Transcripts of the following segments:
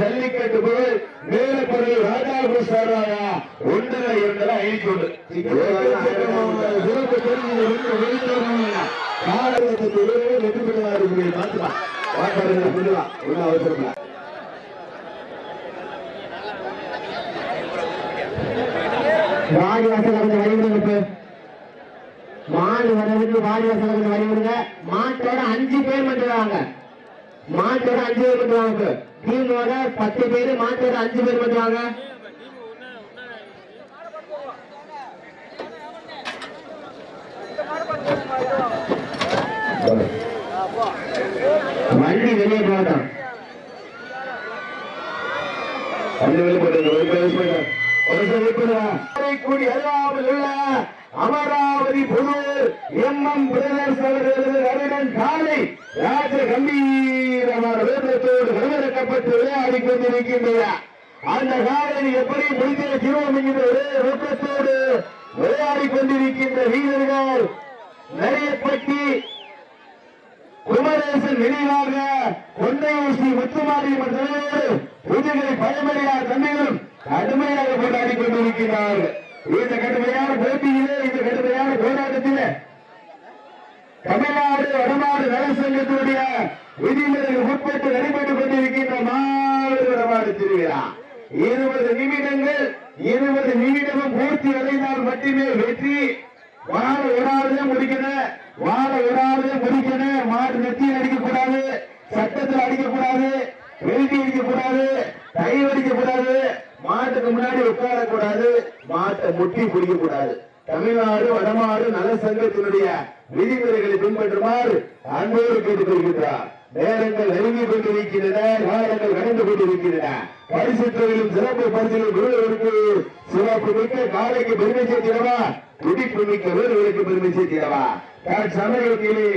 ஜல்லிக்கட்டு போய் மேலப்படி ராஜா குருசாராயா ஒன்றரை என்ற ஐநூறு சிறப்பு காலகட்டத்தில் வெற்றி பெறுவார் மாற்றலாம் சொல்லலாம் ஒன்றும் அவசரம் இல்லை மாடு வர்றதுக்கு வாடி வாசல் கொஞ்சம் விடுங்க மாட்டோட அஞ்சு பேர் மட்டும் வாங்க மாட்டோட அஞ்சு பேர் மட்டும் வாங்க டீமோட பத்து பேர் மாட்டோட அஞ்சு பேர் மட்டும் வாங்க வண்டி வெளியே போகட்டும். வெளியே வெளிப்படுங்க ஒரு பேசுங்க ஒரு வெளிப்படுங்க கூடி அல்லாமல் உள்ள Amaravathi Pudur M M brothers அவர்களது அருடன் காலை ராஜ கம்பீரமான வேதத்தோடு கருவறுக்கப்பட்டு விளையாடி கொண்டிருக்கின்றன. அந்த காலையில் எப்படி முடிக்கிற சிவம் என்கிற ஒரே நோக்கத்தோடு விளையாடி கொண்டிருக்கின்ற வீரர்கள் நிறையப்பட்டி குமரேசன் நினைவாக கொண்டை ஊசி முத்துமாரி மற்றும் புதுகை பழமொழியார் தம்பி கடுமையாக போராடி கொண்டிருக்கிறார்கள். இந்த கடுமையான போட்டியிலே இந்த கடுமையான போராட்டத்திலே தமிழ்நாடு வடநாடு வேலை சங்கத்தினுடைய விதிமுறைகள் உட்பட்டு நடைபெற்றுக் கொண்டிருக்கின்ற மாடு திருவிழா. இருபது நிமிடங்கள் இருபது நிமிடமும் பூர்த்தி அடைந்தால் மட்டுமே வெற்றி. வாழ விடாதே முடிக்கணும் வாழ விடாதே முடிக்கணும் மாடு நெத்தியில் அடிக்கக்கூடாது சட்டத்தில் அடிக்கக்கூடாது வெள்ளி அடிக்கக்கூடாது கை அடிக்கக்கூடாது மாட்டுக்கு முன்னாடி உட்காரக்கூடாது மாட்டை முட்டி பிடிக்க கூடாது தமிழ்நாடு வடமாடு நல சங்கத்தினுடைய விதிமுறைகளை பின்பற்றுமாறு அன்போடு கேட்டுக்கொள்கின்றார். நேரங்கள் நெருங்கிக் கொண்டிருக்கின்றன காலங்கள் கடந்து கொண்டிருக்கின்றன. பரிசு தொழிலும் சிறப்பு பரிசுகள் வீரர்களுக்கு சிறப்பு மிக்க காலைக்கு பெருமை சேர்த்திடவா? துடிப்பு மிக்க வீரர்களுக்கு பெருமை சேர்த்திடவா? சமயத்திலே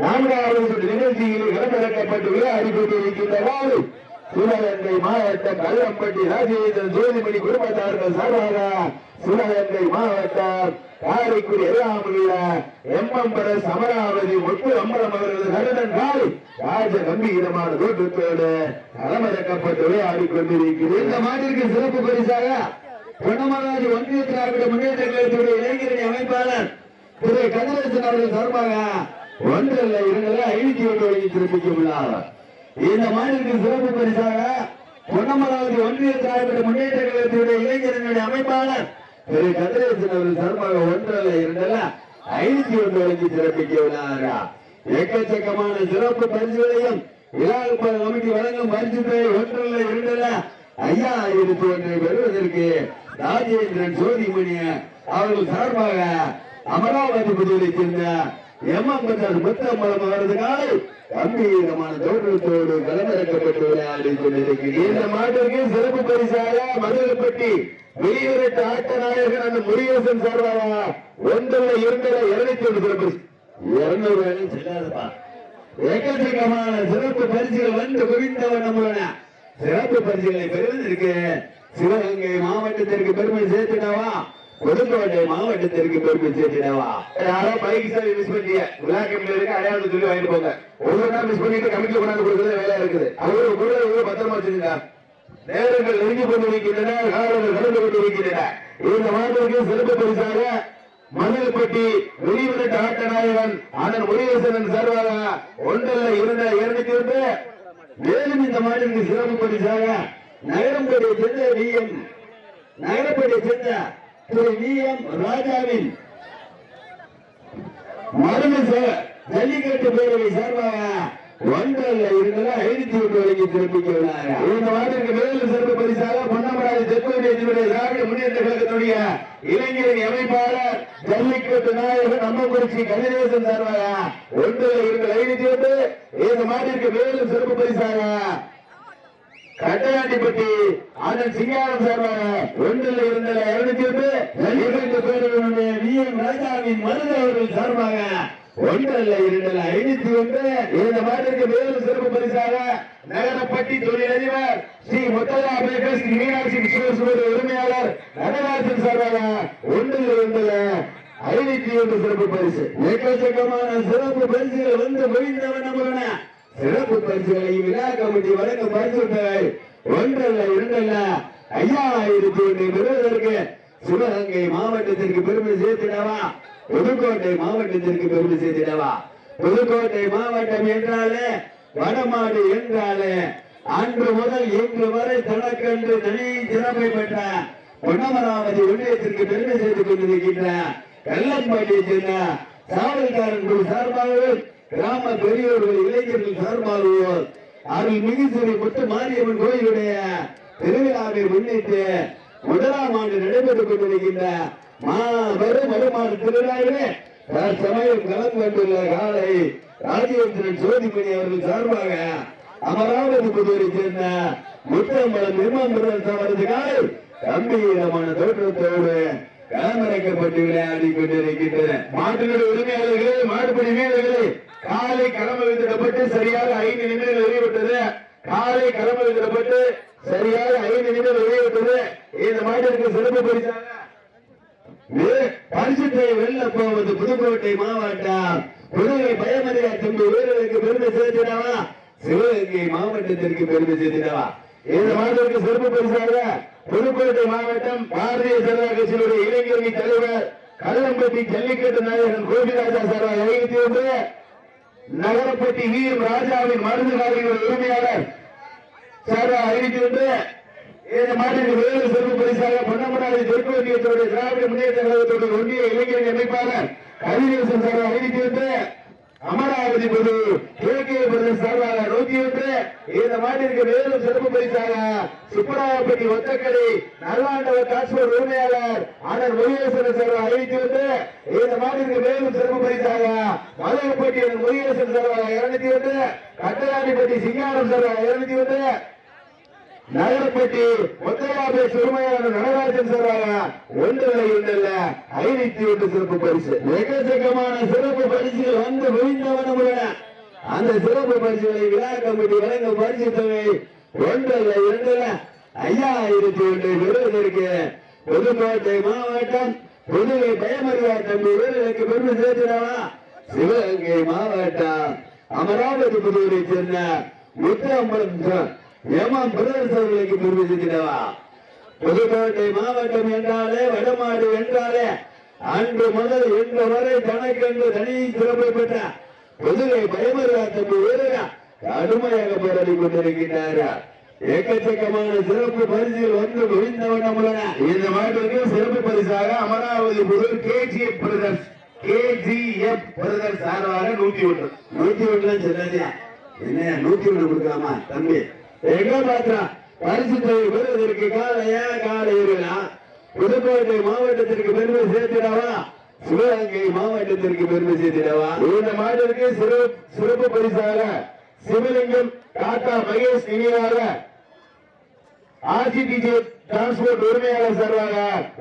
நான்காவது சுற்று நிகழ்ச்சியில் களமிறக்கப்பட்டு விளையாடி கொண்டிருக்கின்றவாறு சிவகங்கை மாவட்டம் கல்லம்பட்டி ராஜேந்திரன் ஜோதிமணி குடும்பத்தார்கள் சார்பாக சிவகங்கை மாவட்டம் காரைக்குடி எல்லாம் எம்மம்பரஸ் அமராவதி ஒட்டு அம்பரம் அவர்களது கருடன் கால் ராஜ கம்பீரமான தோற்றத்தோடு களமிறக்கப்பட்டு விளையாடி கொண்டிருக்கிறது. இந்த மாட்டிற்கு சிறப்பு பரிசாக பொன்னமராஜ் ஒன்றிய திராவிட முன்னேற்ற கழகத்துடைய இளைஞரணி அமைப்பாளர் திரு கதிரேசன் அவர்கள் சார்பாக ஒன்றல்ல இரண்டல்ல ஐநூத்தி ஒன்று வழங்கி சிறப்பிக்க உள்ளார் இந்த மாநிலத்தின் சிறப்பு பரிசாக பொன்னமராவதி ஒன்றிய திராவிட முன்னேற்ற கழகத்தினுடைய இளைஞர்களுடைய அமைப்பாளர் திரு கதிரேசன் அவர்கள் சார்பாக ஒன்றல்ல இரண்டல்ல ஐநூத்தி ஒன்று வழங்கி சிறப்பிக்க உள்ளார் எக்கச்சக்கமான சிறப்பு பரிசுகளையும் விழாக்குப்பல் கமிட்டி வழங்கும் பரிசு தொகை ஒன்றல்ல இரண்டல்ல ஐயாயிரத்தி ஒன்றை பெறுவதற்கு ராஜேந்திரன் ஜோதிமணி அவர்கள் சார்பாக அமராவதி பகுதியை சேர்ந்த எம்மம்பட்டார் முத்தம்பலம் அவரது காலை கம்பீரமான தோற்றத்தோடு களமிறக்கப்பட்டு விளையாடி கொண்டிருக்கிறேன் இந்த மாட்டிற்கு சிறப்பு பரிசாக மதுரைப்பட்டி வெளியுறட்டு ஆட்ட நாயகன் அந்த முருகேசன் சார்பாக ஒன்றில் இரண்டுல இருநூத்தி ஒன்று சிறப்பு இருநூறு வேலை செல்லாதப்பா எக்கச்சக்கமான சிறப்பு பரிசுகள் வந்து குவிந்தவன் நம்மளோட சிறப்பு பரிசுகளை பெறுவதற்கு சிவகங்கை மாவட்டத்திற்கு பெருமை சேர்த்துடவா புதுக்கோட்டை மாவட்டத்திற்கு பெருமை சேர்த்துடவா யாரோ பைக் சார் மிஸ் பண்ணிய விழா கமிட்டில இருக்கு அடையாளம் சொல்லி வாங்கிட்டு போங்க. ஒவ்வொரு நாள் மிஸ் பண்ணிட்டு கமிட்டில கொண்டாந்து கொடுக்கறது வேலை இருக்குது. அவரு கூட இவ்வளவு பத்திரமா வச்சிருங்க நேரங்கள் நெருங்கி கொண்டிருக்கின்றன காலங்கள் கடந்து கொண்டிருக்கின்றன. இந்த மாதத்திற்கு சிறப்பு பரிசாக மணல்பட்டி வெளிவிரட்டு ஆட்ட நாயகன் அண்ணன் முருகேசன் சார்பாக ஒன்றல்ல இரண்டு இருநூத்தி ஒன்று. மேலும் இந்த மாநிலக்கு சிறப்பு பரிசாக நகரம்படியை சேர்ந்த விஎம் நகரப்படியை சேர்ந்த திரு விஎம் ராஜாவின் மருந்து ஜல்லிக்கட்டு பேரவை சார்பாக ஒன்றல்ல இரண்டுல ஐநூத்தி எட்டு வரைக்கும் சிறப்பிக்க இந்த வாரத்திற்கு மேல் சிறப்பு பரிசாக பொன்னமராஜ் தெற்குடைய திராவிட முன்னேற்ற கழகத்துடைய இளைஞரின் அமைப்பாளர் ஜல்லிக்கட்டு நாயகன் அம்மக்குறிச்சி கதிரேசன் சார்பாக ஒன்றல்ல இருக்கிற ஐநூத்தி எட்டு இந்த மாட்டிற்கு மேலும் சிறப்பு பரிசாக கட்டையாண்டிப்பட்டி அதன் சிங்காரம் சார்பாக ஒன்றில் இருந்த இருநூத்தி ஒன்று ஜல்லிக்கட்டு பேரவையுடைய வி எம் ராஜாவின் மருது அவர்கள் சார்பாக ஒன்றல்ல இரண்டல்ல ஐநூத்தி ஒன்று. இந்த மாட்டிற்கு மேலும் சிறப்பு பரிசாக நகரப்பட்டி தொழிலதிபர் ஸ்ரீ முத்தலா பேக்கர் ஸ்ரீ மீனாட்சி விஸ்வசுவர் உரிமையாளர் நடராஜன் சார்பாக ஒன்றில் இருந்தல ஐநூத்தி ஒன்று சிறப்பு பரிசு. எக்கச்சக்கமான சிறப்பு பரிசுகள் வந்து முடிந்தவன் நம்மளன. சிறப்பு பரிசுகளை விழா கமிட்டி வழங்க பரிசுகளை ஒன்றல்ல இரண்டல்ல. ஐயாயிரத்தி ஒன்று பெறுவதற்கு சிவகங்கை மாவட்டத்திற்கு பெருமை சேர்த்திடவா? புதுக்கோட்டை மாவட்டத்திற்கு பெருமை சேர்த்திடவா? புதுக்கோட்டை மாவட்டம் என்றாலே வடமாடு என்றாலே அன்று முதல் இன்று வரை தனக்கென்று தனி திறமை பெற்ற பொன்னமராவதி ஒன்றியத்திற்கு பெருமை சேர்த்துக் கொண்டிருக்கின்ற கள்ளம்பாட்டியை சேர்ந்த சாவல்காரன் குழு சார்பாகவும் கிராம பெரியோர்கள் இளைஞர்கள் சார்பாகவும் அருள் மிகுசிறி முத்து மாரியம்மன் கோயிலுடைய திருவிழாவை முன்னிட்டு முதலாம் ஆண்டு நடைபெற்றுக் கொண்டிருக்கின்ற மாபெரும் மறுமாறு திருவிழாவிலே தற்சமயம் கலந்து கொண்டுள்ள காலை ராஜேந்திரன் சோதிமணி அவர்கள் சார்பாக அமராவதி புதுவை சேர்ந்த முத்தம்பலம் நிர்மம் அவரது காலை கம்பீரமான தோற்றத்தோடு களமிறக்கப்பட்டு விளையாடி கொண்டிருக்கின்றன மாட்டினுடைய உரிமையாளர்களே மாடுபடி வீரர்களே காலை களம் விதிடப்பட்டு சரியாக ஐந்து நிமிடங்கள் வெளியிட்டது காலை களம் விதிடப்பட்டு சரியாக ஐந்து நிமிடம் வெளியிட்டது இந்த மாட்டிற்கு சிறப்பு பரிசாக பரிசுத்தை வெல்ல போவது புதுக்கோட்டை மாவட்டம் புதுவை பயமறியா தம்பி வீரர்களுக்கு பெருமை சேர்த்திடவா? சிவகங்கை மாவட்டத்திற்கு பெருமை சேர்த்திடவா? இந்த மாதத்திற்கு சிறப்பு பரிசாக புதுக்கோட்டை மாவட்டம் பாரதிய ஜனதா கட்சியினுடைய இளைஞரணி தலைவர் கல்லம்பட்டி ஜல்லிக்கட்டு நாயகன் கோபிராஜா சார்பாக அறிவித்து வந்து நகரப்பட்டி வி எம் ராஜாவின் மருந்து காலையில் உரிமையாளர் சார்பாக அறிவித்து வந்து இந்த மாநில வேறு சிறப்பு பரிசாக பொன்னமராதி தெற்கு ஒன்றியத்தினுடைய திராவிட முன்னேற்ற கழகத்துடைய ஒன்றிய இளைஞர் அமைப்பாளர் கவிதேசன் சார்பாக அறிவித்து வந்து அமராவதி பொது கே கே சார்பாக நூத்தி ஒன்று இந்த மாநிலத்திற்கு மேலும் சிறப்பு பரிசாக சுப்பராயப்பட்டி ஒத்தக்கடை நல்லாண்டவர் காஷ்மீர் உரிமையாளர் ஆனர் முருகேசன் சார்பாக ஐநூத்தி ஒன்று இந்த மாநிலத்திற்கு மேலும் சிறப்பு பரிசாக மலையப்பட்டி முருகேசன் சார்பாக இருநூத்தி ஒன்று கட்டலாண்டிப்பட்டி சிங்காரம் சார்பாக இருநூத்தி ஒன்று நகரப்பட்டி ஒத்தையாபே சிறுமையான நடராஜன் சார்பாக ஒன்றில்லை ஒன்றல்ல ஐநூத்தி எட்டு சிறப்பு பரிசு. எக்கச்சக்கமான சிறப்பு பரிசுகள் வந்து விழுந்தவன உள்ளன. அந்த சிறப்பு பரிசுகளை விழா கமிட்டி வழங்க பரிசு தொகை ஒன்றல்ல இரண்டல்ல. ஐயாயிரத்தி ஒன்று பெறுவதற்கு புதுக்கோட்டை மாவட்டம் புதுவை பயமறியா தம்பி வீரர்களுக்கு பெருமை சேர்த்திடவா? சிவகங்கை மாவட்டம் அமராவதி புதுவை சேர்ந்த முத்தம்பலம் ஏமாம் பிரதர்ஸ் அவர்களுக்கு சேர்த்திடவா புதுக்கோட்டை மாவட்டம் என்றாலே வடமாடு என்றாலே அன்று முதல் இன்று வரை தனக்கென்று தனி சிறப்பை பெற்ற புதுவை பயமறியா தம்பி வீரரா கடுமையாக போராடி கொண்டிருக்கின்றார். எக்கச்சக்கமான சிறப்பு பரிசுகள் வந்து குவிந்தவனம் உள்ளன. இந்த மாட்டிற்கு சிறப்பு பரிசாக Amaravathi Pudur KGF brothers KGF brothers சார்பாக நூத்தி ஒன்று. நூத்தி ஒன்று சொல்லாதே என்ன நூத்தி ஒன்று கொடுக்கலாமா தம்பி? எங்க பாத்திரா பரிசு தொகை பெறுவதற்கு ஏன் கால இருக்கலாம் புதுக்கோட்டை மாவட்டத்திற்கு பெருமை சேர்த்திடவா? சிவகங்கை மாவட்டத்திற்கு பெருமை சேர்த்திடவா? இந்த மாட்டிற்கு சிறு சிறப்பு பரிசாக சிவலிங்கம் டாடா மகேஷ் நினைவாக ஆர்சிடிஜி டிரான்ஸ்போர்ட் உரிமையாளர் சார்பாக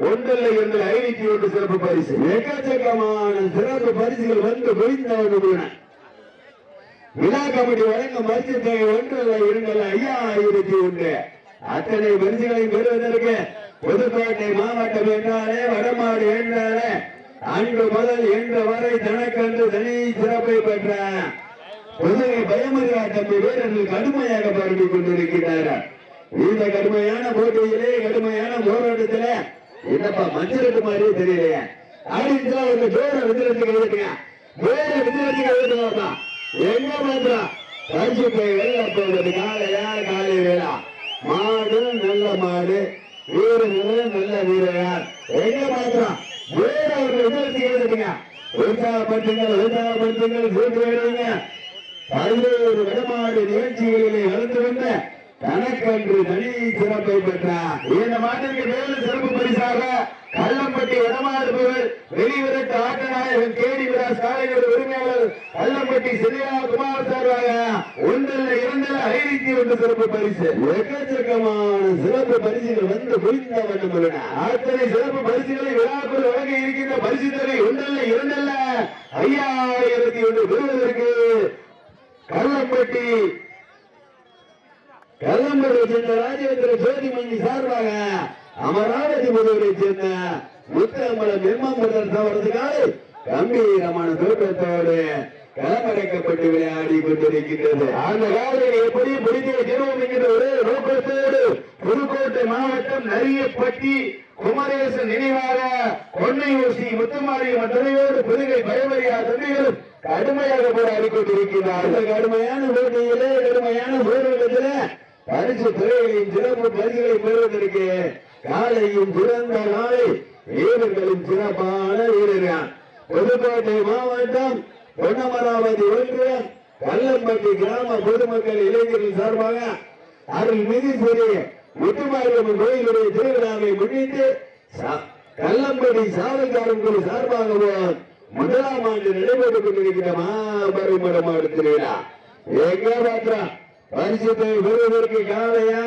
ஒன்றில் இருந்து ஐநூத்தி ஒன்று சிறப்பு பரிசு. எக்கச்சக்கமான சிறப்பு பரிசுகள் வந்து குவிந்தவன் விழா கமிட்டி வழங்க மருத்துவ தொகை ஒன்று இரண்டு ஐயாயிரத்தி ஒன்று. அத்தனை பரிசுகளை பெறுவதற்கு புதுக்கோட்டை மாவட்டம் என்றாலே வடமாடு என்றாலே அன்று முதல் என்று வரை தனக்கன்று தனி சிறப்பை பெற்ற புதுவை பயமறியா தம்பி வீரர்கள் கடுமையாக பாடிக் கொண்டிருக்கிறார்கள் இந்த கடுமையான போட்டியிலே கடுமையான போராட்டத்திலே என்னப்பா மஞ்சள் மாதிரியே தெரியலையே அப்படின்னு ஒரு ஜோர விதிரத்துக்கு எழுதுங்க வேற விதிரத்துக்கு எழுதுங்கப்பா என்ன மாத்திரா பரிசுத்தை பயிரை போகுது காலையா காலை வேளா மாடு நல்ல மாடு. வீரர்கள் நல்ல வீரர் என்ன மாத்திரா வேற எழுதுங்க உற்சாகப்படுத்துங்கள் உற்சாகப்படுத்துங்கள் சூட்டு எழுதுங்க பல்வேறு வடமாடு நிகழ்ச்சிகளிலே கலந்து வந்த தனக்கன்று தனி சிறப்பை பெற்றார். இந்த மாட்டிற்கு மேலும் சிறப்பு பரிசாக கள்ளம்பட்டி வடமாடுபவர் வெளிவிரட்டு ஆட்டநாயகன் கேடி விராஸ் சாலைகள் உரிமையாளர் கள்ளம்பட்டி சிறியா குமார் சார்பாக ஒன்றில் இரண்டில் ஐநூத்தி ஒன்று சிறப்பு பரிசு. எக்கச்சக்கமான சிறப்பு பரிசுகள் வந்து குவிந்த வண்ணம் உள்ளன. அத்தனை சிறப்பு பரிசுகளை விழாக்குள் வழங்க இருக்கின்ற பரிசு தொகை ஒன்றில் இரண்டில் ஐயாயிரத்தி ஒன்று பெறுவதற்கு கள்ளம்பட்டி கள்ளம்பட்டியை சேர்ந்த ராஜேந்திர ஜோதி ஜோதிமணி சார்பாக அமராவதி முதலை சேர்ந்த முத்தம்பலம் எம்மம்புதன் தவறதுக்காக கம்பீரமான தோற்றத்தோடு களமிறக்கப்பட்டு விளையாடி கொண்டிருக்கின்றது. அந்த காலையில் எப்படி முடிஞ்ச ஜீவம் என்கிற ஒரே நோக்கத்தோடு புதுக்கோட்டை மாவட்டம் நரியப்பட்டி குமரேசன் நினைவாக கொன்னை ஊசி முத்துமாரியம்மன் துணையோடு புதுகை பயமறியா தம்பிகளும் கடுமையாக போராடி கொண்டிருக்கிறார் கடுமையான போட்டியிலே கடுமையான போராட்டத்திலே பரிசு துறைகளின் சிறப்பு பரிசுகளை பெறுவதற்கு காலையும் சிறந்த நாளை வீரர்களின் சிறப்பான வீரர்கள். புதுக்கோட்டை மாவட்டம் பொன்னமராவதி ஒன்றியம் கல்லம்பட்டி கிராம பொதுமக்கள் இளைஞர்கள் சார்பாக அருள் சிறி முத்துமாரியம்மன் கோயிலுடைய திருவிழாவை முன்னிட்டு சா- கல்லம்பட்டி சாதல்காரன் குழு சார்பாகவும் முதலாம் ஆண்டு நடைபெற்றுக் கொண்டிருக்கிற மாபெரும் திருவிழா. எங்க பாத்திரம் பரிசுத்தை பெறுவதற்கு காலையா?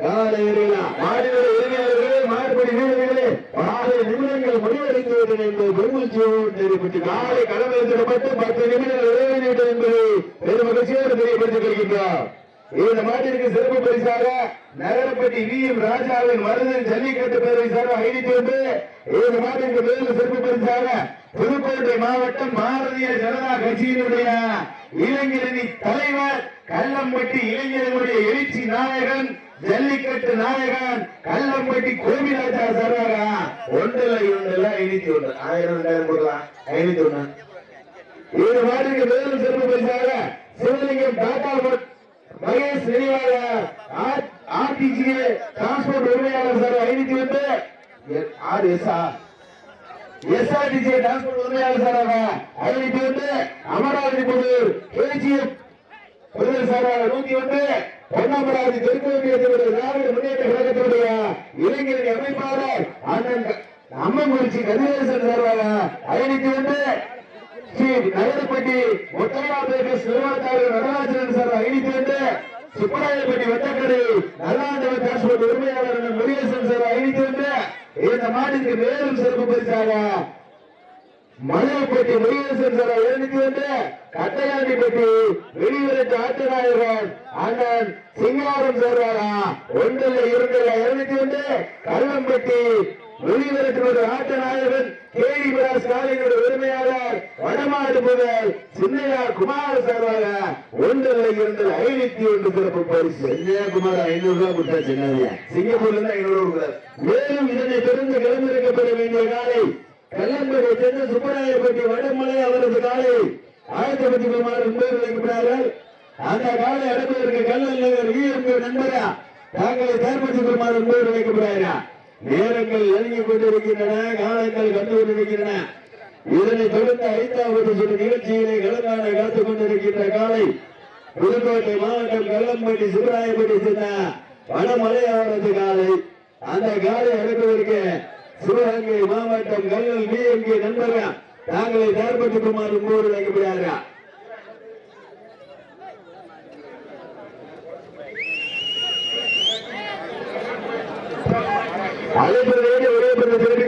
காலை வீரர்களா மாடுகளை உரிமையாளர்களே மாடுபடி வீரர்களே ஆறு நிமிடங்கள் முடிவடைந்து என்பது பெருமூச்சியோடு தெரிவித்து காலை களமிறக்கப்பட்டு பத்து நிமிடங்கள் நிறைவேறிவிட்டது என்பதை பெரும் மகிழ்ச்சியோடு தெரியப்படுத்திக் கொள்கின்றார் இந்த மாட்டிற்கு சிறப்பு பரிசாக நகரப்பட்டி வி. எம். ராஜாவின் மருதன் ஜல்லிக்கட்டு பேரவை சார்பாக ஐநூத்தி ஒன்று இந்த மாட்டிற்கு மேலும் சிறப்பு பரிசாக புதுக்கோட்டை மாவட்டம் பாரதிய ஜனதா கட்சியினுடைய இளைஞரணி தலைவர் கல்லம்பட்டி இளைஞர்களுடைய எழுச்சி நாயகன் ஜல்லிக்கட்டு நாயகன் கல்லம்பட்டி கோவிலாஜா சார்பாக ஒன்றில் இரண்டுல ஐநூத்தி ஒன்று. ஆயிரம் ரெண்டாயிரம் போடலாம். ஐநூத்தி ஒண்ணு இந்த மாட்டிற்கு முதல் சிறப்பு பரிசாக சிவலிங்கம் டாடா மகேஷ் நினைவாக ஆர்டிஜிஏ டிரான்ஸ்போர்ட் உரிமையாளர் சார் ஐநூத்தி ஒன்று. R S R. SRTC transport உரிமையாளர் சாராக ஐநூத்தி ஒன்று அமராவதி புதூர் கேஜிஎஃப் புதூர் சாராக நூத்தி ஒன்று பொன்னமராவதி தெற்கு ஒன்றியத்தினுடைய திராவிட முன்னேற்ற கழகத்தினுடைய இளைஞரணி அமைப்பாளர் அண்ணன் அம்மங்குறிச்சி கதிரேசன் சார்பாக ஐநூத்தி ஒன்று ஸ்ரீ நகரப்பட்டி ஒட்டமாபேட்டை நிர்வாகத்தாளர் நடராஜன் சார் ஐநூத்தி ஒன்று சுப்பராயப்பட்டி வெட்டக்கடை நல்லாண்டு டிரான்ஸ்போர்ட் உரிமையாளர் அண்ணன் முருகேசன் சார் ஐநூத்தி ஒன்று இந்த மாடிக்கு மேலும் சிறப்பு பரிசாக மலையப்பட்டி முருகேசன் சார் எழுநூத்தி ஒன்று கட்டையாண்டிப்பட்டி வெளியுறவு ஆட்டநாயகன் அண்ணன் சிங்காரம் சேர்வாரா? ஒன்றில் இரண்டில் இருநூத்தி வந்து கள்ளம்பட்டி வெளியுறவு ஆட்டநாயகன் கேடி விராஸ் காலையினுடைய உரிமையாளர் வடமாடு முதல் சின்னையா குமார் சார்பாக ஒன்றில் இரண்டில் ஐநூத்தி ஒன்று சிறப்பு பரிசு. சின்னையா குமார் ஐநூறு ரூபாய் கொடுத்தா சின்ன சிங்கப்பூர்ல இருந்து ஐநூறு ரூபாய் கொடுத்தார். மேலும் இதனை தொடர்ந்து கிளம்பிருக்கப்பட வேண்டிய காலை கல்லம்பரை சேர்ந்த சுப்பராயப்பட்டி வடமலை அவரது காலை ஆயிரத்தி பத்தி குமார் பேர் வைக்கிறார்கள் அந்த காலை அடங்குவதற்கு கல்லல் நண்பரா தாங்களை தயார்படுத்திக் கொள்ளுமாறு பேர் வைக்கப்படுகிறாரா நேரங்கள் இறங்கிக் கொண்டிருக்கின்றன காலங்கள் கண்டு கொண்டிருக்கின்றன. இதனை தொடர்ந்து ஐந்தாவது சில நிகழ்ச்சியிலே கலந்தாட காத்துக் கொண்டிருக்கின்ற காலை புதுக்கோட்டை மாவட்டம் கல்லம்பட்டி சிவராயப்பட்டி சென்ற வடமலை காலை. அந்த காலை அடங்குவதற்கு சிவகங்கை மாவட்டம் கல்லல் பிஎம்கே நண்பர்கள் தாங்களை தயார்படுத்திக் கொள்ளுமாறு வைக்கப்படுகிறார்கள் வைக்கப்படுகிறாரா அழைப்பதோடு ஒரே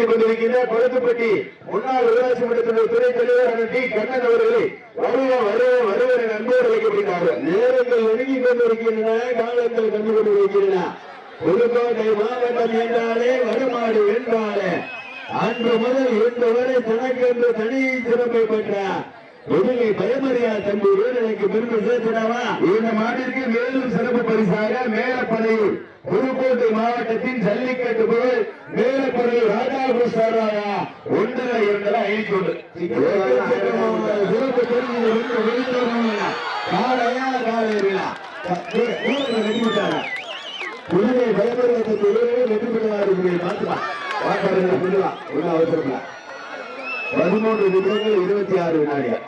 கொண்டிருக்கின்ற கொளத்துப்பட்டி முன்னாள் மன்றத்தினுடைய துறை தலைவர் அண்ணன் டி. கண்ணன் அவர்களை வருவ வருவ வருவ என அன்போடு அழைக்கப்படுகிறார்கள் நேரங்கள் நெருங்கிக் கொண்டிருக்கின்றன காலங்கள் கண்டு கொண்டிருக்கின்றன. புதுக்கோட்டை மாவட்டம் என்றாலே வடமாடு அன்று முதல் இன்று வரை தனக்கென்று தனி சிறப்பை பெற்ற புதுகை பயமறியா தம்பி வீரனுக்கு பெருமை சேர்த்திடவா? இந்த மாட்டிற்கு மேலும் சிறப்பு பரிசாக மேலப்படையில் புதுக்கோட்டை மாவட்டத்தின் ஜல்லிக்கட்டு புகழ் மேலப்படையில் ராஜா ஒன்றரை இரண்டரை ஐந்து ஒன்று சிறப்பு தெரிஞ்சு காலையா காலையா வெற்றி விட்டாரா? புதுவை பயன்படுத்த வெற்றி பெறுவார்கள் பார்த்துக்கலாம் வாக்காளர்கள் அவசரம் பதிமூன்று நிமிடங்கள் இருபத்தி ஆறு வினாடிகள்